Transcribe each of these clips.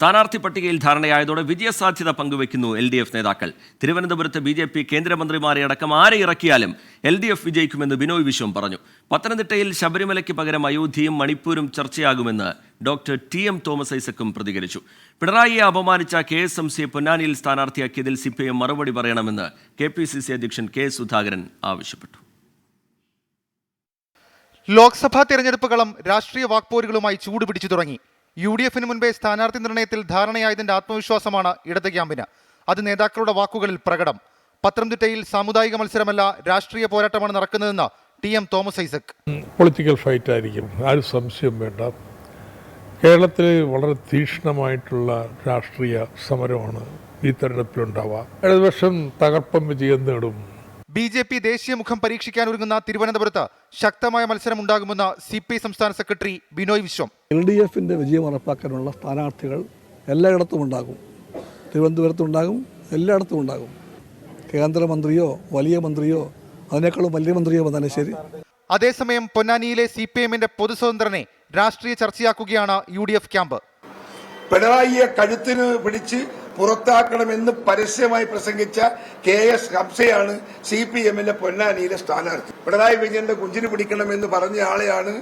സ്ഥാനാർത്ഥി പട്ടികയിൽ ധാരണയായതോടെ വിജയസാധ്യത പങ്കുവെക്കുന്നു എൽ ഡി എഫ് നേതാക്കൾ. തിരുവനന്തപുരത്ത് ബി ജെ പി കേന്ദ്രമന്ത്രിമാരെ അടക്കം ആരെ ഇറക്കിയാലും എൽ ഡി എഫ് വിജയിക്കുമെന്ന് ബിനോയ് വിശ്വം പറഞ്ഞു. പത്തനംതിട്ടയിൽ ശബരിമലയ്ക്ക് പകരം അയോധ്യയും മണിപ്പൂരും ചർച്ചയാകുമെന്ന് ഡോക്ടർ ടി എം തോമസ് ഐസക്കും പ്രതികരിച്ചു. പിണറായിയെ അപമാനിച്ച കെ എസ് എം സിയെ പൊന്നാനിയിൽ സ്ഥാനാർത്ഥിയാക്കിയതിൽ സി പി ഐ മറുപടി പറയണമെന്ന് കെ പി സി സി അധ്യക്ഷൻ കെ സുധാകരൻ ആവശ്യപ്പെട്ടു. ലോക്സഭാ തിരഞ്ഞെടുപ്പുകളും രാഷ്ട്രീയ വാക്പോരുകളുമായി ചൂടുപിടിച്ചു തുടങ്ങി. യു ഡി എഫിന് മുൻപേ സ്ഥാനാർത്ഥി നിർണയത്തിൽ ധാരണയായതിന്റെ ആത്മവിശ്വാസമാണ് ഇടത് ക്യാമ്പിന്. അത് നേതാക്കളുടെ വാക്കുകളിൽ പ്രകടം. പത്തനംതിട്ടയിൽ സാമുദായിക മത്സരമല്ല രാഷ്ട്രീയ പോരാട്ടമാണ് നടക്കുന്നതെന്ന് T M Thomas Isaac. Political fight ആയിരിക്കും. ആരും സംശയം വേണ്ട. കേരളത്തിൽ വളരെ തീക്ഷ്ണമായിട്ടുള്ള രാഷ്ട്രീയ സമരമാണ് ഈ തെരഞ്ഞെടുപ്പിലുണ്ടാവുക. ഇടതുപക്ഷം തകർപ്പം വിജയം നേടും. ബി ജെ പി ദേശീയ മുഖം പരീക്ഷിക്കാൻ ഒരുങ്ങുന്ന തിരുവനന്തപുരത്ത് ശക്തമായ മത്സരം ഉണ്ടാകുമെന്ന് സി പി ഐ സംസ്ഥാന secretary Binoy Viswam. L D എഫിന്റെ വിജയം ഉറപ്പാക്കാനുള്ള സ്ഥാനാർത്ഥികൾ എല്ലായിടത്തും ഉണ്ടാകും തിരുവനന്തപുരത്തുണ്ടാകും എല്ലായിടത്തും ഉണ്ടാകും കേന്ദ്രമന്ത്രിയോ വലിയ മന്ത്രിയോ അതിനേക്കാളും വലിയ മന്ത്രിയോ വന്നാലും ശരി. അതേസമയം പൊന്നാനിയിലെ സി പി എമ്മിന്റെ പൊതുസ്വതന്ത്രനെ രാഷ്ട്രീയ ചർച്ചയാക്കുകയാണ് യു ഡി എഫ് ക്യാമ്പ്. പിണറായിയെ കഴുത്തിന് പിടിച്ച് പുറത്താക്കണമെന്ന് പരസ്യമായി പ്രസംഗിച്ച കെ എസ് ഹംസയാണ് സി പി എമ്മിന്റെ പൊന്നാനിയിലെ സ്ഥാനാർത്ഥി. പിണറായി വിജയന്റെ കുഞ്ചിന് പിടിക്കണമെന്ന് പറഞ്ഞ ആളെയാണ്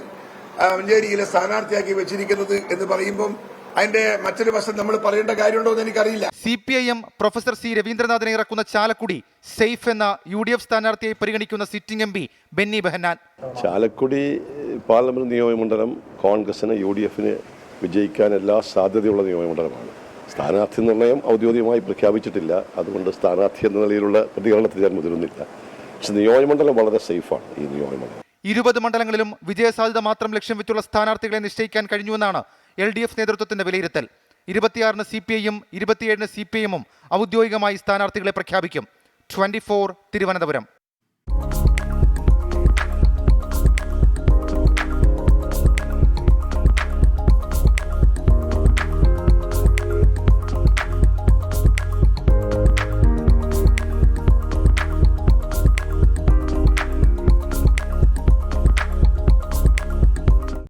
മഞ്ചേരിയിലെ സ്ഥാനാർത്ഥിയാക്കി വെച്ചിരിക്കുന്നത് എന്ന് പറയുമ്പം അതിന്റെ മറ്റൊരു വശം നമ്മൾ പറയേണ്ട കാര്യമുണ്ടോ എന്ന് എനിക്കറിയില്ല. C P I M professor C രവീന്ദ്രനാഥിനെ ഇറക്കുന്ന ചാലക്കുടി സേഫ് എന്ന യു ഡി എഫ് സ്ഥാനാർത്ഥിയായി പരിഗണിക്കുന്ന sitting M P Benny Behanan Chalakudy parliament നിയമമണ്ഡലം കോൺഗ്രസിന് യു ഡി എഫിന് വിജയിക്കാൻ എല്ലാ സാധ്യതയുള്ള നിയോജകമണ്ഡലമാണ് സ്ഥാനാർത്ഥി നിർണയം ഔദ്യോഗികമായി പ്രഖ്യാപിച്ചിട്ടില്ല. അതുകൊണ്ട് സ്ഥാനാർത്ഥി എന്ന നിലയിലുള്ള പ്രതികരണത്തിൽ ഞാൻ മുതിരുന്നില്ല. പക്ഷെ നിയോജകമണ്ഡലം വളരെ സേഫാണ് ഈ നിയോജകമണ്ഡലം ഇരുപത് മണ്ഡലങ്ങളിലും വിജയസാധ്യത മാത്രം ലക്ഷ്യം വെച്ചുള്ള സ്ഥാനാർത്ഥികളെ നിശ്ചയിക്കാൻ കഴിഞ്ഞുവെന്നാണ് എൽ ഡി എഫ് നേതൃത്വത്തിന്റെ വിലയിരുത്തൽ. ഇരുപത്തിയാറിന് സി പി ഐയും ഇരുപത്തിയേഴിന് സി പി എമ്മും ഔദ്യോഗികമായി സ്ഥാനാർത്ഥികളെ പ്രഖ്യാപിക്കും. ട്വന്റി തിരുവനന്തപുരം.